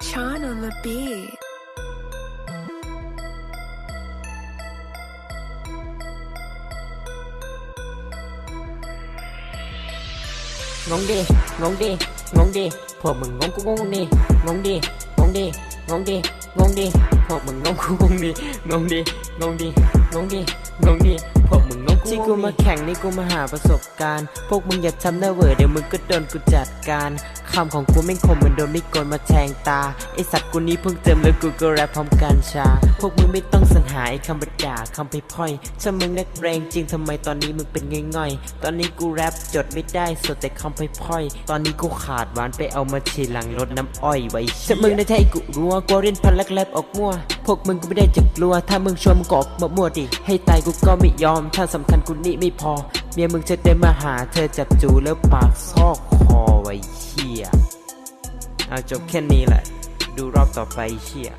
Sean the beat. Ngóng đi, ngóng đi, ngóng đi, phở mừng ngóng cũng ngóng đi, ngóng đi, ngóng đi, ngóng đi, ngóng đi, phở mừng ngóng cũng ngóng đi, ngóng đi, ngóng đi, ngóng đi. ที่กูมาแข่งนี่กูมาหาประสบการณ์ พวกมึงอย่าทำหน้าเวอร์เดี๋ยวมึงก็โดนกูจัดการคำของกูไม่คมเหมือนโดนมีดโกนมาแทงตาไอสัตว์กูนี้เพิ่งเติมแล้วกูก็แรปพร้อมกันชา พวกมึงไม่ต้องสรรหาไอคำบรด่าคำไปพ่อยถ้ามึงนักแรงจริงทำไมตอนนี้มึงเป็นง่อยๆ ตอนนี้กูแรปจดไม่ได้สดแต่คำไปพ่อยตอนนี้กูขาดหวานไปเอามาชีหลังรถน้ำอ้อยไว้ถ้ามึงได้ใช่กูรัวกูเรียนพันลักแลบออกมั่ว วกมึงกูไม่ได้จะกลัว ถ้ามึงชวนมึงก็ออกมามั่วดิ ให้ตายกูก็ไม่ยอม ถ้าสำคัญกูนี่ไม่พอ เมียมึงจะเดินมาหา เธอจับจูแล้วปากซอกคอไว้เชี่ยเอาจบแค่นี้แหละ ดูรอบต่อไปเชี่ย